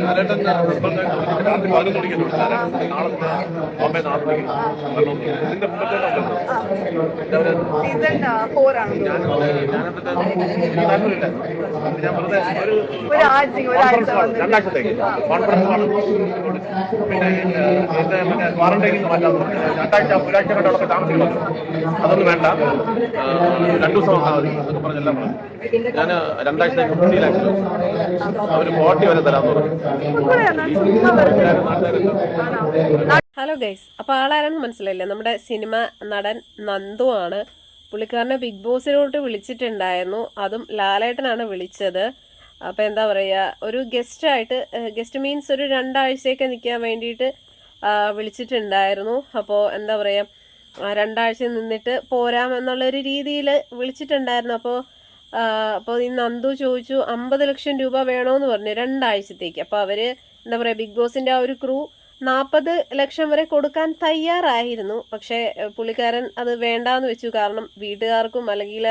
ലാലേട്ടൻ പതിനൊന്ന് നാളെ ബോംബെ നാളെ ഇതിന്റെ രണ്ടാഴ്ചത്തേക്ക് കോൺഫറൻസ് പിന്നെ എന്റെ മറ്റേ ക്വാറന്റൈനിൽ മാറ്റാൻ രണ്ടാഴ്ച ഒരാഴ്ച കണ്ടോടൊക്കെ താമസിക്കണം അതൊന്നും വേണ്ട രണ്ടു ദിവസം വന്നാൽ മതി എന്നൊക്കെ പറഞ്ഞെല്ലാം പറഞ്ഞു ഞാൻ രണ്ടാഴ്ചത്തേക്ക് മുന്നിലാക്കി അവർ ഫോർട്ടി വരെ തരാമെന്ന് പറഞ്ഞു. ഹലോ ഗൈസ് അപ്പോൾ ആളാരെന്ന് മനസ്സിലായില്ലേ. നമ്മുടെ സിനിമ നടൻ നന്ദു ആണ്. പുള്ളിക്കാരനെ ബിഗ് ബോസിലോട്ട് വിളിച്ചിട്ടുണ്ടായിരുന്നു. അതും ലാലേട്ടനാണ് വിളിച്ചത്. അപ്പോൾ എന്താ പറയുക ഒരു ഗസ്റ്റായിട്ട് ഗസ്റ്റ് മീൻസ് ഒരു രണ്ടാഴ്ചയൊക്കെ നിൽക്കാൻ വേണ്ടിയിട്ട് വിളിച്ചിട്ടുണ്ടായിരുന്നു. അപ്പോൾ എന്താ പറയുക രണ്ടാഴ്ച നിന്നിട്ട് പോരാമെന്നുള്ളൊരു രീതിയിൽ വിളിച്ചിട്ടുണ്ടായിരുന്നു. അപ്പോൾ അപ്പോൾ ഈ നന്ദു ചോദിച്ചു അമ്പത് ലക്ഷം രൂപ വേണമെന്ന് പറഞ്ഞു രണ്ടാഴ്ചത്തേക്ക്. അപ്പോൾ അവർ എന്താ പറയുക ബിഗ് ബോസിന്റെ ആ ഒരു ക്രൂ നാൽപ്പത് ലക്ഷം വരെ കൊടുക്കാൻ തയ്യാറായിരുന്നു. പക്ഷേ പുള്ളിക്കാരൻ അത് വേണ്ടാന്ന് വെച്ചു. കാരണം വീട്ടുകാർക്കും അല്ലെങ്കിൽ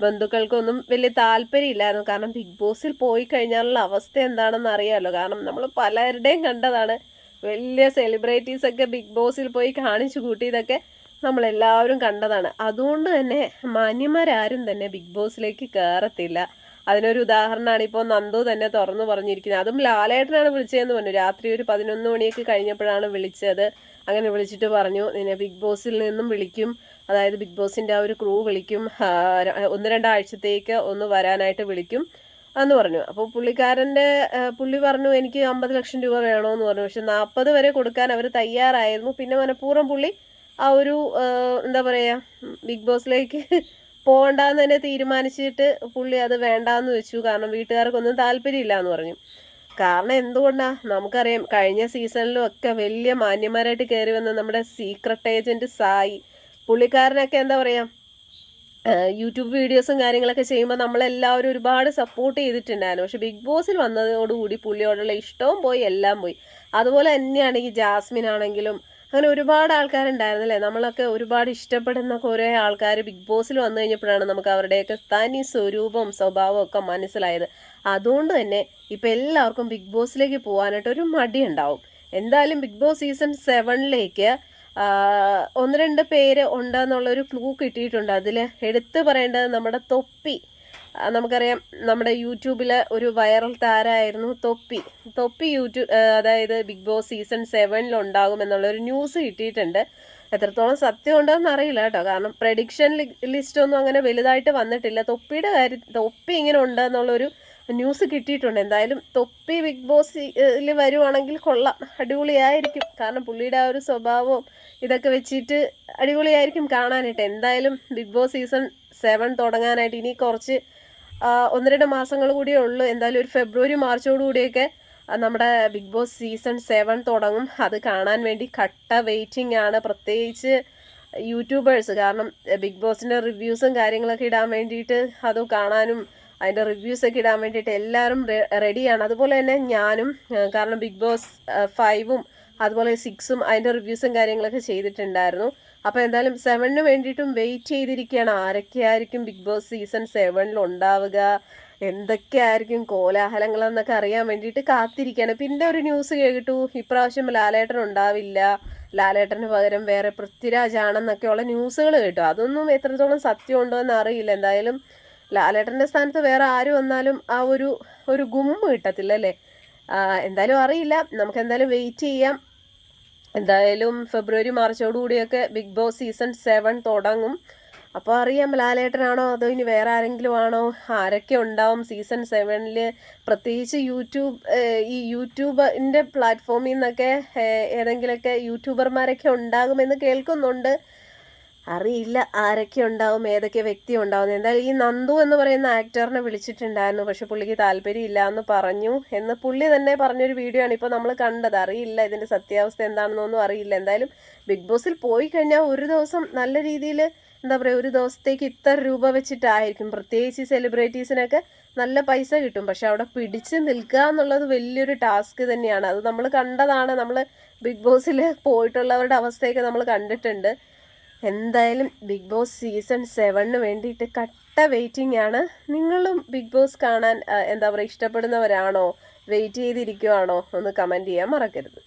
ബന്ധുക്കൾക്കും ഒന്നും വലിയ താല്പര്യമില്ലായിരുന്നു. കാരണം ബിഗ് ബോസിൽ പോയി കഴിഞ്ഞാലുള്ള അവസ്ഥ എന്താണെന്ന് അറിയാമല്ലോ കാരണം നമ്മൾ പലരുടെയും കണ്ടതാണ്. വലിയ സെലിബ്രിറ്റീസ് ഒക്കെ ബിഗ് ബോസിൽ പോയി കാണിച്ചു കൂട്ടിയതൊക്കെ നമ്മളെല്ലാവരും കണ്ടതാണ്. അതുകൊണ്ട് തന്നെ മാന്യന്മാരാരും തന്നെ ബിഗ് ബോസിലേക്ക് കയറത്തില്ല അതിനൊരു ഉദാഹരണമാണ് ഇപ്പോൾ നന്ദു തന്നെ തുറന്നു പറഞ്ഞിരിക്കുന്നത്. അതും ലാലേട്ടനാണ് വിളിച്ചതെന്ന് പറഞ്ഞു. രാത്രി ഒരു പതിനൊന്ന് മണിയൊക്കെ കഴിഞ്ഞപ്പോഴാണ് വിളിച്ചത്. അങ്ങനെ വിളിച്ചിട്ട് പറഞ്ഞു നിന്നെ ബിഗ് ബോസിൽ നിന്നും വിളിക്കും. അതായത് ബിഗ് ബോസിന്റെ ആ ഒരു ക്രൂ വിളിക്കും. ഒന്ന് രണ്ടാഴ്ചത്തേക്ക് ഒന്ന് വരാനായിട്ട് വിളിക്കും. എന്ന് പറഞ്ഞു. അപ്പോൾ പുള്ളിക്കാരന്റെ പുള്ളി പറഞ്ഞു എനിക്ക് അമ്പത് ലക്ഷം രൂപ വേണമെന്ന് പറഞ്ഞു. പക്ഷെ നാൽപ്പത് വരെ കൊടുക്കാൻ അവർ തയ്യാറായിരുന്നു. പിന്നെ മനഃപൂർവം പുള്ളി ആ ഒരു എന്താ പറയുക ബിഗ് ബോസിലേക്ക് പോകണ്ടെന്ന് തന്നെ തീരുമാനിച്ചിട്ട് പുള്ളി അത് വേണ്ടാന്ന് വെച്ചു. കാരണം വീട്ടുകാർക്കൊന്നും താല്പര്യമില്ല എന്ന് പറഞ്ഞു. കാരണം എന്തുകൊണ്ടാണ് നമുക്കറിയാം കഴിഞ്ഞ സീസണിലും ഒക്കെ വലിയ മാന്യന്മാരായിട്ട് കയറി വന്ന നമ്മുടെ സീക്രട്ട് ഏജന്റ് സായി പുള്ളിക്കാരനൊക്കെ എന്താ പറയുക യൂട്യൂബ് വീഡിയോസും കാര്യങ്ങളൊക്കെ ചെയ്യുമ്പോൾ നമ്മളെല്ലാവരും ഒരുപാട് സപ്പോർട്ട് ചെയ്തിട്ടുണ്ടായിരുന്നു. പക്ഷെ ബിഗ് ബോസിൽ വന്നതോടുകൂടി പുള്ളിയോടുള്ള ഇഷ്ടവും പോയി എല്ലാം പോയി. അതുപോലെ തന്നെയാണ് ഈ ജാസ്മിൻ ആണെങ്കിലും അങ്ങനെ ഒരുപാട് ആൾക്കാരുണ്ടായിരുന്നല്ലേ? നമ്മളൊക്കെ ഒരുപാട് ഇഷ്ടപ്പെടുന്ന കുറേ ആൾക്കാർ ബിഗ് ബോസിൽ വന്നു കഴിഞ്ഞപ്പോഴാണ് നമുക്ക് അവരുടെയൊക്കെ തനി സ്വരൂപവും സ്വഭാവവും ഒക്കെ മനസ്സിലായത്. അതുകൊണ്ട് തന്നെ ഇപ്പം എല്ലാവർക്കും ബിഗ് ബോസിലേക്ക് പോകാനായിട്ട് ഒരു മടി ഉണ്ടാവും എന്തായാലും ബിഗ് ബോസ് സീസൺ സെവനിലേക്ക് ഒന്ന് രണ്ട് പേര് ഉണ്ടെന്നുള്ളൊരു ക്ലൂ കിട്ടിയിട്ടുണ്ട്. അതിൽ എടുത്തു പറയേണ്ടത് നമ്മുടെ തൊപ്പി. നമുക്കറിയാം നമ്മുടെ യൂട്യൂബിൽ ഒരു വൈറൽ താരമായിരുന്നു തൊപ്പി. തൊപ്പി യൂട്യൂബ് അതായത് ബിഗ് ബോസ് സീസൺ സെവനിൽ ഉണ്ടാകും എന്നുള്ളൊരു ന്യൂസ് കിട്ടിയിട്ടുണ്ട്. എത്രത്തോളം സത്യം ഉണ്ടോയെന്ന് അറിയില്ല കേട്ടോ. കാരണം പ്രഡിക്ഷൻ ലിസ്റ്റ് ഒന്നും അങ്ങനെ വലുതായിട്ട് വന്നിട്ടില്ല. തൊപ്പിയുടെ കാര്യം തൊപ്പി ഇങ്ങനെ ഉണ്ട് എന്നുള്ളൊരു ന്യൂസ് കിട്ടിയിട്ടുണ്ട്. എന്തായാലും തൊപ്പി ബിഗ് ബോസിൽ വരുവാണെങ്കിൽ കൊള്ളാം. അടിപൊളിയായിരിക്കും. കാരണം പുള്ളിയുടെ ആ ഒരു സ്വഭാവവും ഇതൊക്കെ വെച്ചിട്ട് അടിപൊളിയായിരിക്കും കാണാനായിട്ട്. എന്തായാലും ബിഗ് ബോസ് സീസൺ സെവൻ തുടങ്ങാനായിട്ട് ഇനി കുറച്ച് ഒന്ന് രണ്ട് മാസങ്ങൾ കൂടിയേ ഉള്ളൂ. എന്തായാലും ഒരു ഫെബ്രുവരി മാർച്ചോട് കൂടിയൊക്കെ നമ്മുടെ ബിഗ് ബോസ് സീസൺ സെവൻ തുടങ്ങും. അത് കാണാൻ വേണ്ടി കട്ട വെയിറ്റിംഗ് ആണ്. പ്രത്യേകിച്ച് യൂട്യൂബേഴ്സ് കാരണം ബിഗ് ബോസിന്റെ റിവ്യൂസും കാര്യങ്ങളൊക്കെ ഇടാൻ വേണ്ടിയിട്ട് അത് കാണാനും അതിന്റെ റിവ്യൂസൊക്കെ ഇടാൻ വേണ്ടിയിട്ട് എല്ലാവരും റെഡിയാണ്. അതുപോലെ തന്നെ ഞാനും കാരണം ബിഗ് ബോസ് ഫൈവും അതുപോലെ സിക്സും അതിന്റെ റിവ്യൂസും കാര്യങ്ങളൊക്കെ ചെയ്തിട്ടുണ്ടായിരുന്നു. അപ്പോൾ എന്തായാലും സെവനിന് വേണ്ടിയിട്ടും വെയിറ്റ് ചെയ്തിരിക്കുകയാണ് ആരൊക്കെയായിരിക്കും ബിഗ് ബോസ് സീസൺ സെവനിൽ ഉണ്ടാവുക? എന്തൊക്കെയായിരിക്കും കോലാഹലങ്ങളെന്നൊക്കെ അറിയാൻ വേണ്ടിയിട്ട് കാത്തിരിക്കുകയാണ് പിന്നെ ഒരു ന്യൂസ് കേട്ടു ഇപ്രാവശ്യം ലാലേട്ടൻ ഉണ്ടാവില്ല. ലാലേട്ടന് പകരം വേറെ പൃഥ്വിരാജാണെന്നൊക്കെയുള്ള ന്യൂസുകൾ കേട്ടു. അതൊന്നും എത്രത്തോളം സത്യം ഉണ്ടോ എന്ന് അറിയില്ല എന്തായാലും ലാലേട്ടന്റെ സ്ഥാനത്ത് വേറെ ആര് വന്നാലും ആ ഒരു ഒരു ഗുമ്മ് കിട്ടത്തില്ല അല്ലേ? എന്തായാലും അറിയില്ല. നമുക്ക് എന്തായാലും വെയിറ്റ് ചെയ്യാം. എന്തായാലും ഫെബ്രുവരി മാർച്ചോടുകൂടിയൊക്കെ ബിഗ് ബോസ് സീസൺ സെവൻ തുടങ്ങും. അപ്പോൾ അറിയാം ലാലേട്ടനാണോ അതോ ഇനി വേറെ ആരെങ്കിലും ആണോ? ആരൊക്കെ ഉണ്ടാവും സീസൺ സെവനിൽ പ്രത്യേകിച്ച് യൂട്യൂബ് ഈ യൂട്യൂബിന്റെ പ്ലാറ്റ്ഫോമിൽ നിന്നൊക്കെ ഏതെങ്കിലുമൊക്കെ യൂട്യൂബർമാരൊക്കെ ഉണ്ടാകുമെന്ന് കേൾക്കുന്നുണ്ട്. അറിയില്ല ആരൊക്കെ ഉണ്ടാവും ഏതൊക്കെ വ്യക്തി ഉണ്ടാവും. എന്തായാലും ഈ നന്ദു എന്ന് പറയുന്ന ആക്ടറിനെ വിളിച്ചിട്ടുണ്ടായിരുന്നു. പക്ഷെ പുള്ളിക്ക് താല്പര്യമില്ല എന്ന് പറഞ്ഞു. എന്ന് പുള്ളി തന്നെ പറഞ്ഞൊരു വീഡിയോ ആണ് ഇപ്പോൾ നമ്മൾ കണ്ടത്. അറിയില്ല ഇതിന്റെ സത്യാവസ്ഥ എന്താണെന്നൊന്നും അറിയില്ല. എന്തായാലും ബിഗ് ബോസിൽ പോയി കഴിഞ്ഞാൽ ഒരു ദിവസം നല്ല രീതിയിൽ എന്താ പറയുക ഒരു ദിവസത്തേക്ക് ഇത്ര രൂപ വെച്ചിട്ടായിരിക്കും. പ്രത്യേകിച്ച് സെലിബ്രിറ്റീസിനൊക്കെ നല്ല പൈസ കിട്ടും. പക്ഷെ അവിടെ പിടിച്ച് നിൽക്കുക എന്നുള്ളത് വലിയൊരു ടാസ്ക് തന്നെയാണ്. അത് നമ്മൾ കണ്ടതാണ്. നമ്മൾ ബിഗ് ബോസിൽ പോയിട്ടുള്ളവരുടെ അവസ്ഥയൊക്കെ നമ്മൾ കണ്ടിട്ടുണ്ട്. എന്തായാലും ബിഗ് ബോസ് സീസൺ സെവനിന് വേണ്ടിയിട്ട് കട്ട വെയിറ്റിംഗ് ആണ്. നിങ്ങളും ബിഗ് ബോസ് കാണാൻ എന്താ പറയുക ഇഷ്ടപ്പെടുന്നവരാണോ? വെയിറ്റ് ചെയ്തിരിക്കുവാണോ? ഒന്ന് കമന്റ് ചെയ്യാൻ മറക്കരുത്.